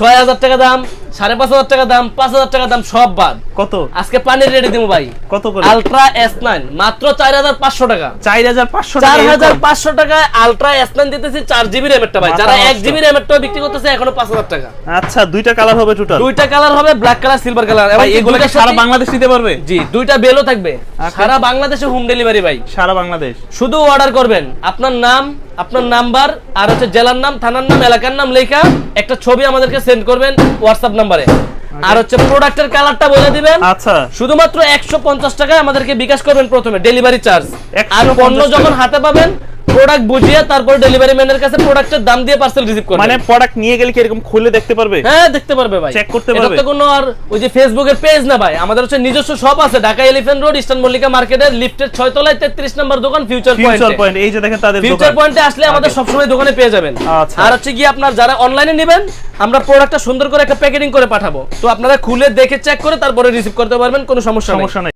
ছয় হাজার টাকা দাম সাড়ে পাঁচ হাজার টাকা দাম পাঁচ হাজার টাকা দাম সব বাদ। কত? আজকে পানির রেডি দিব ভাই। কত করে? আলট্রা এস নাইন মাত্র চার হাজার পাঁচশো টাকা। চার হাজার পাঁচশো চার হাজার পাঁচশো টাকায় আলট্রা এস নাইন দিতেছি চার জিবি ভাই। যারা এক। জিবি র্যামেরটা বিক্রি করতেছে এখনও পাঁচ হাজার টাকা। আচ্ছা দুইটা কালার হবে টোটাল দুইটা কালার হবে ব্ল্যাক কালার সিলভার কালার এবং এগুলো সারা বাংলাদেশ নিতে পারবে? জি দুইটা বেলও থাকবে। আচ্ছা। সারা বাংলাদেশে হোম ডেলিভারি ভাই। সারা বাংলাদেশ? শুধু অর্ডার করবেন। আপনার নাম আপনার নাম্বার আর হচ্ছে জেলার নাম থানার নাম এলাকার নাম লেখা একটা ছবি আমাদেরকে সেন্ড করবেন হোয়াটসঅ্যাপ নাম্বারে আর হচ্ছে প্রোডাক্টের কালারটা বলে দিবেন। আচ্ছা। শুধুমাত্র একশো পঞ্চাশ টাকায় আমাদেরকে বিকাশ করবেন প্রথমে ডেলিভারি চার্জ 150 আর পণ্য যখন হাতে পাবেন প্রোডাক্ট বুঝিয়ে তারপর ডেলিভারি ম্যানের কাছে প্রোডাক্টের দাম দিয়ে পার্সেল রিসিভ করবেন মানে প্রোডাক্ট নিয়ে গেলে কি এরকম খুলে দেখতে পারবে? হ্যাঁ দেখতে পারবে ভাই। Check করতে এটা তো কোনো আর ওই যে ফেসবুকের পেজ না ভাই আমাদের হচ্ছে নিজস্ব শপ আছে Dhaka elephant road eastern Mallika মার্কেটের লিফটের ছয় তলায় তেত্রিশ নম্বর দোকান ফিউচার ফিউচার পয়েন্ট পয়েন্ট এই যে দেখেন তাদের ফিউচার দোকান। পয়েন্টে আসলে আমাদের আগে। সবসময় দোকানে পেয়ে যাবেন। আচ্ছা। আর হচ্ছে কি আপনার যারা অনলাইনে নেবেন আমরা প্রোডাক্টটা সুন্দর করে একটা প্যাকেটিং করে পাঠাবো। তো আপনারা খুলে দেখে চেক করে তারপরে রিসিভ করতে পারবেন কোনো সমস্যা সমস্যা নেই।